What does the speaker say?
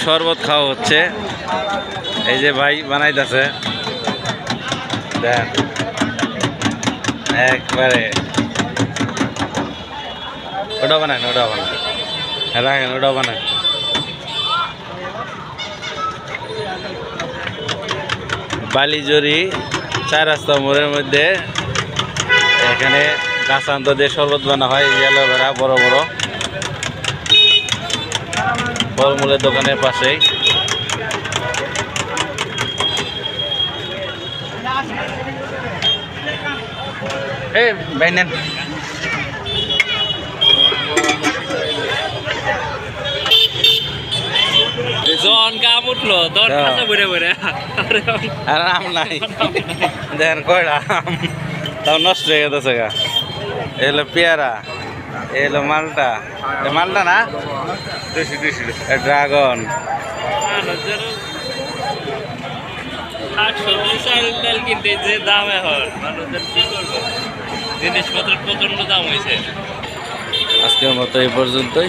শরবত খাওয়া হচ্ছে। এই যে ভাই বানাইতেছে। একবারে। ওটা বানান ওটা বানান। রাখেন ওটা বানান। বালিজরি চার রাস্তা মোড়ের মধ্যে এখানে গাছান্ত দিয়ে শরবত বানা হয়, এই অ্যালোভেরা, বড় বড়। ফলমূলের দোকানের পাশেই। এই ভাই নেন। জন কাপ উঠল হ্যাঁ। কাছে ঘুরে ঘুরে আর আম নাই। দেখেন কয়টা আম। তাও নষ্ট হয়ে গেছে গা। পেয়ারা। এ হলো মালটা। মালটা না? এ ড্রাগন। শাক সবজি কিনতে যে দাম এখন মানুষের কি করব? জিনিসপত্রের প্রচণ্ড দাম হয়েছে আজকের মতো এই পর্যন্তই।